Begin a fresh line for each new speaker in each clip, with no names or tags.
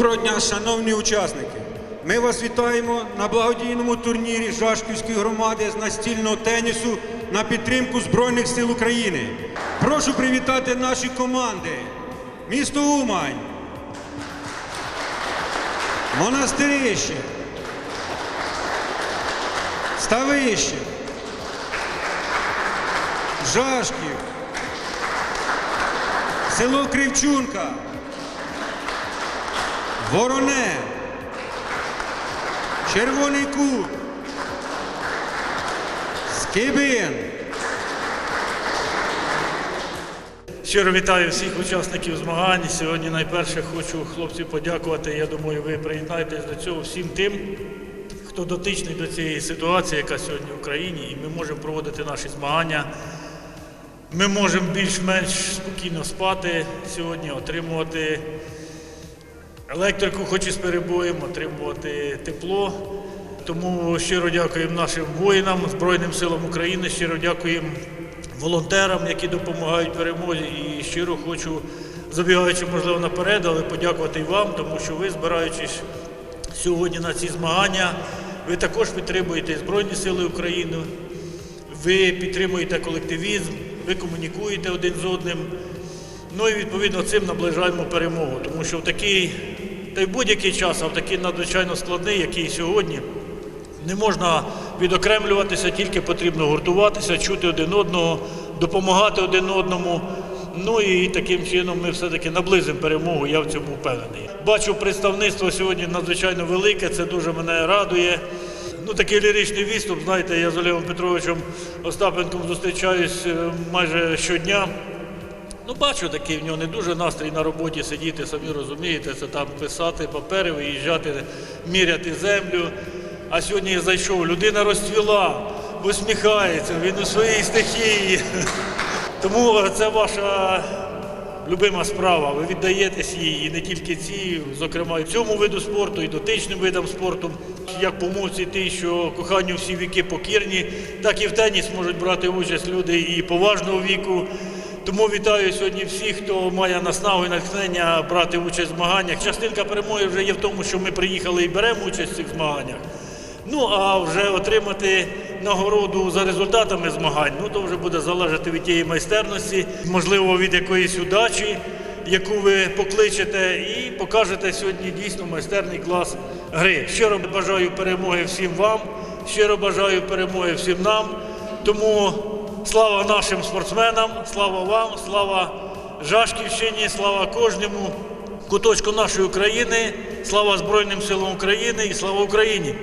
вас, шановні учасники. Ми вас вітаємо на благодійному турнірі Жашківської громади з настільного тенісу на підтримку Збройних сил України. Прошу привітати наші команди. Місто Умань, Монастирище, Ставище, Жашків, село Кривчунка, Вороне, Червоний Кут, Скибин.
Щиро вітаю всіх учасників змагань. Сьогодні найперше хочу хлопців подякувати. Я думаю, ви приєднаєтесь до цього всім тим, хто дотичний до цієї ситуації, яка сьогодні в Україні, і ми можемо проводити наші змагання. Ми можемо більш-менш спокійно спати сьогодні, отримувати електрику, хоч і з перебоєм, отримувати тепло. Тому щиро дякуємо нашим воїнам, Збройним силам України, щиро дякуємо волонтерам, які допомагають перемозі. І щиро хочу, забігаючи, можливо, наперед, але подякувати і вам, тому що ви, збираючись сьогодні на ці змагання, ви також підтримуєте Збройні Сили України, ви підтримуєте колективізм, ви комунікуєте один з одним. Ну і відповідно цим наближаємо перемогу, тому що в такий, та й будь-який час, а в такий надзвичайно складний, який сьогодні, не можна відокремлюватися, тільки потрібно гуртуватися, чути один одного, допомагати один одному. Ну і таким чином ми все-таки наблизимо перемогу, я в цьому впевнений. Бачу, представництво сьогодні надзвичайно велике, це дуже мене радує. Ну, такий ліричний відступ, знаєте, я з Олегом Петровичем Остапенком зустрічаюсь е, майже щодня. Ну, бачу такий в нього не дуже настрій на роботі сидіти, самі розумієте, це там писати папери, виїжджати, міряти землю. А сьогодні я зайшов, людина розцвіла, усміхається, він у своїй стихії. Тому це ваша любима справа. Ви віддаєтесь їй і не тільки ці, зокрема і цьому виду спорту, і дотичним видам спорту. Як по мовці ті, що коханню всі віки покірні, так і в теніс можуть брати участь люди і поважного віку. Тому вітаю сьогодні всіх, хто має наснагу і натхнення брати участь в змаганнях. Частинка перемоги вже є в тому, що ми приїхали і беремо участь в цих змаганнях. Ну а вже отримати нагороду за результатами змагань, ну то вже буде залежати від тієї майстерності, можливо, від якоїсь удачі, яку ви покличете, і покажете сьогодні дійсно майстерний клас гри. Щиро бажаю перемоги всім вам, щиро бажаю перемоги всім нам. Тому слава нашим спортсменам, слава вам, слава Жашківщині, слава кожному куточку нашої України, слава Збройним силам України і слава Україні!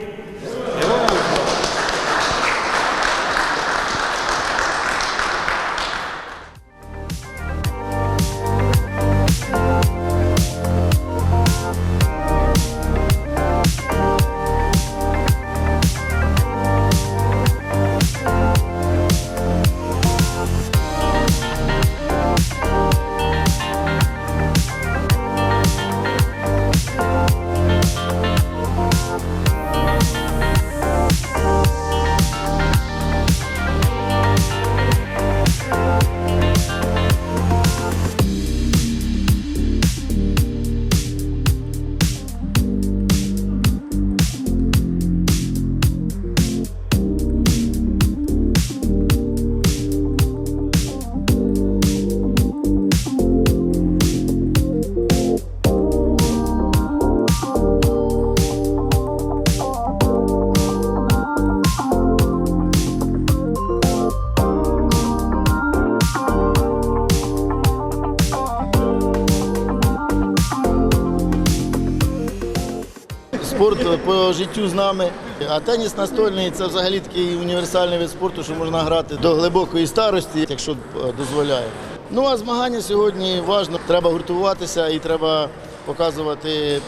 Життю з нами. А теніс настольний це взагалі такий універсальний вид спорту, що можна грати до глибокої старості, якщо е, дозволяє. Ну а змагання сьогодні важливо. Треба гуртуватися і треба показувати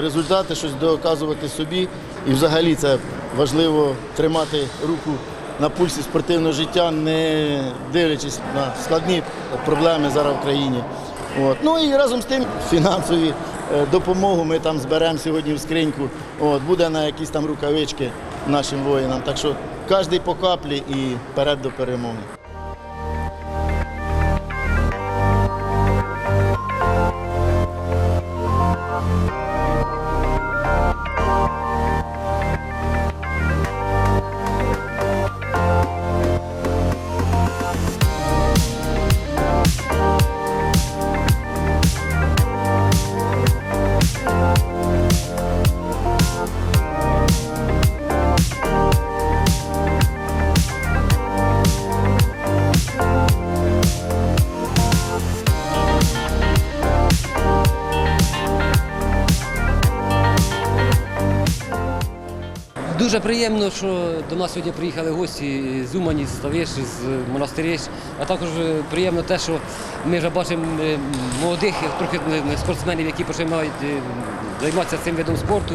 результати, щось доказувати собі. І взагалі це важливо тримати руку на пульсі спортивного життя, не дивлячись на складні проблеми зараз в країні. От. Ну і разом з тим фінансові допомогу ми там зберемо сьогодні в скриньку. От, буде на якісь там рукавички нашим воїнам. Так що кожен по каплі і вперед до перемоги.
Дуже приємно, що до нас сьогодні приїхали гості з Умані, з Ставиш, з монастирів. А також приємно те, що ми вже бачимо е, молодих трохи е, спортсменів, які починають е, займатися цим видом спорту.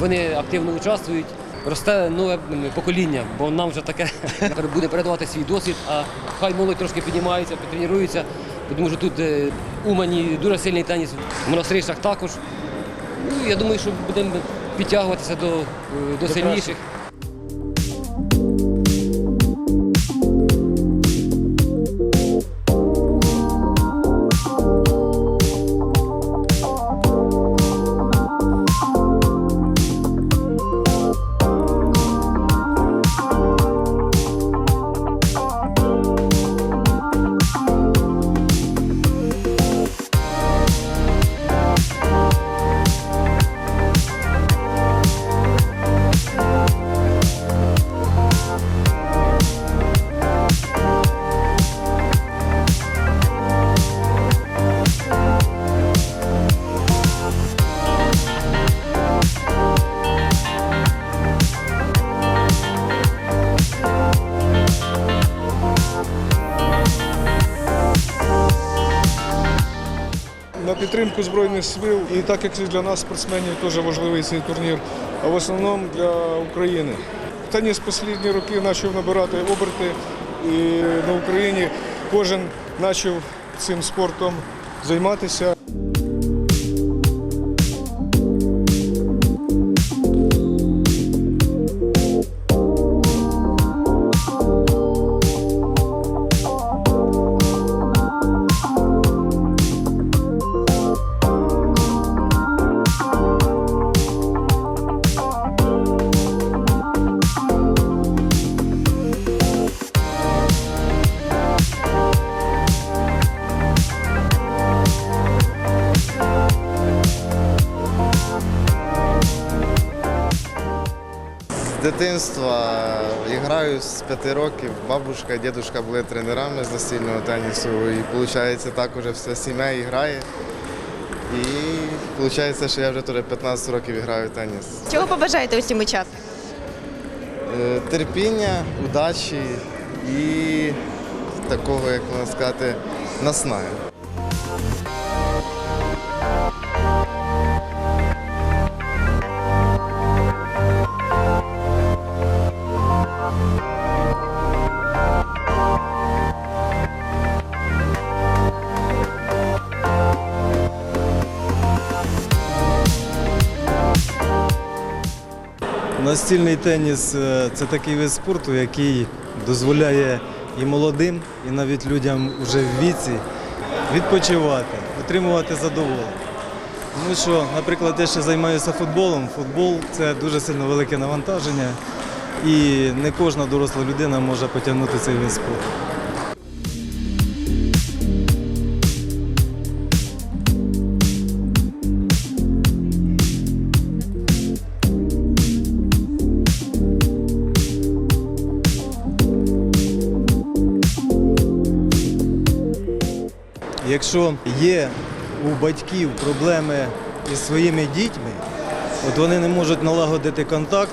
Вони активно участвують. Росте нове покоління, бо нам вже таке буде передавати свій досвід, а хай молодь трошки піднімається, потренується, тому що тут Умані дуже сильний теніс, в монастирищах також. Ну, я думаю, що будемо підтягуватися до, е, до сильніших.
Підтримку Збройних сил. І так як для нас, спортсменів, теж важливий цей турнір, а в основному для України. Теніс останні роки почав набирати оберти, і на Україні кожен почав цим спортом займатися.
Дитинства граю з п'яти років. Бабушка, дідусь були тренерами з настільного тенісу. І виходить, так уже вся сім'я і грає. І виходить, що я вже теж 15 років граю в теніс.
Чого побажаєте усім учасникам?
Е, Терпіння, удачі і такого, як можна сказати, наснаги.
Настільний теніс е, це такий вид спорту, який дозволяє і молодим, і навіть людям вже в віці відпочивати, отримувати задоволення. Тому що, наприклад, я ще займаюся футболом. Футбол це дуже сильно велике навантаження, і не кожна доросла людина може потягнути цей вид спорту. Якщо є у батьків проблеми із своїми дітьми, от вони не можуть налагодити контакт,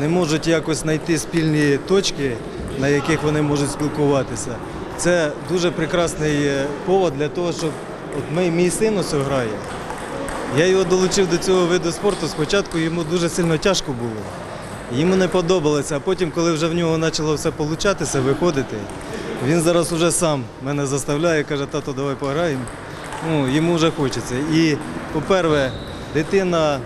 не можуть якось знайти спільні точки, на яких вони можуть спілкуватися. Це дуже прекрасний е, повод для того, щоб от мій, мій син ось грає. Я його долучив до цього виду спорту. Спочатку йому дуже сильно тяжко було. Йому не подобалося, а потім, коли вже в нього почало все получатися, виходити, він зараз уже сам мене заставляє, каже, тато, давай пограємо. Ну, йому вже хочеться. І, по-перше, дитина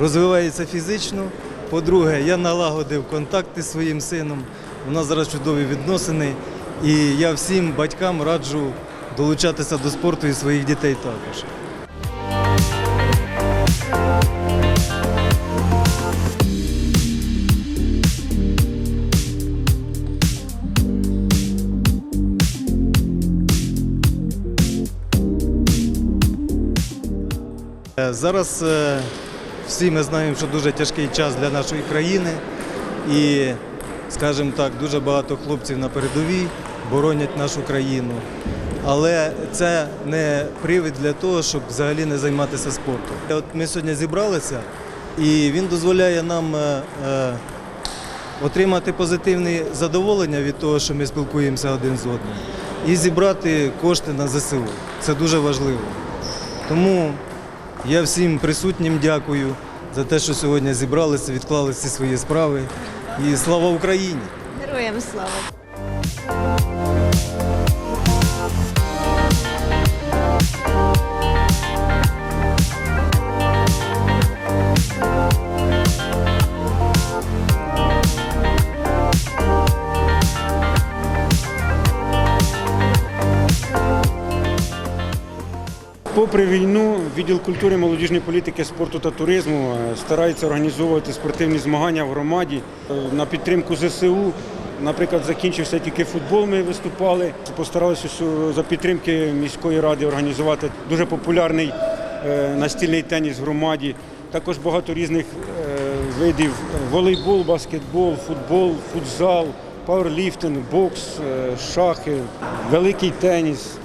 розвивається фізично. По-друге, я налагодив контакти зі своїм сином. У нас зараз чудові відносини. І я всім батькам раджу долучатися до спорту і своїх дітей також. Зараз е, всі ми знаємо, що дуже тяжкий час для нашої країни. І, скажімо так, дуже багато хлопців на передовій боронять нашу країну. Але це не привід для того, щоб взагалі не займатися спортом. От ми сьогодні зібралися і він дозволяє нам е, е, отримати позитивне задоволення від того, що ми спілкуємося один з одним, і зібрати кошти на ЗСУ. Це дуже важливо. Тому я всім присутнім дякую за те, що сьогодні зібралися, відклали всі свої справи. І слава Україні!
Героям слава!
Попри війну, відділ культури, молодіжної політики, спорту та туризму е, старається організовувати спортивні змагання в громаді Е, на підтримку ЗСУ. Наприклад, закінчився тільки футбол. Ми виступали. Постаралися за підтримки міської ради організувати дуже популярний е, настільний теніс в громаді. Також багато різних видів волейбол, баскетбол, футбол, футзал, пауерліфтинг, бокс, шахи, великий теніс.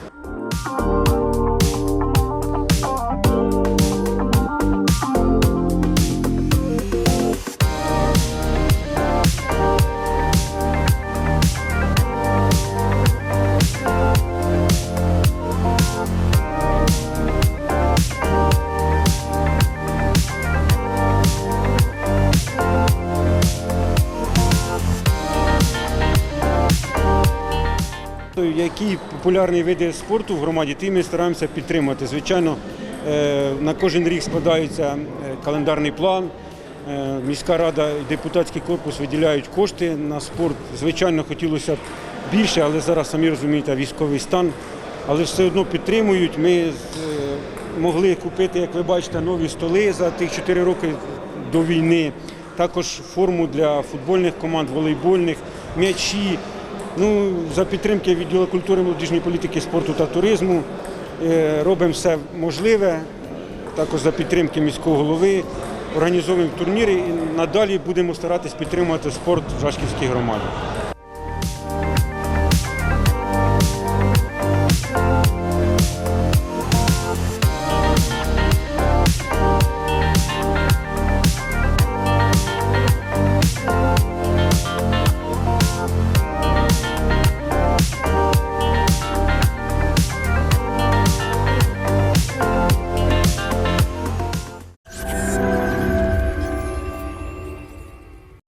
Які популярні види спорту в громаді, ті ми стараємося підтримати. Звичайно, е, на кожен рік складається е, календарний план. Е, Міська рада і депутатський корпус виділяють кошти на спорт. Звичайно, хотілося б більше, але зараз самі розумієте, військовий стан. Але все одно підтримують. Ми могли купити, як ви бачите, нові столи за тих 4 роки до війни. Також форму для футбольних команд, волейбольних, м'ячі. Ну, за підтримки відділу культури, молодіжної політики, спорту та туризму е, робимо все можливе. Також за підтримки міського голови організовуємо турніри і надалі будемо старатись підтримувати спорт в Жашківській громаді.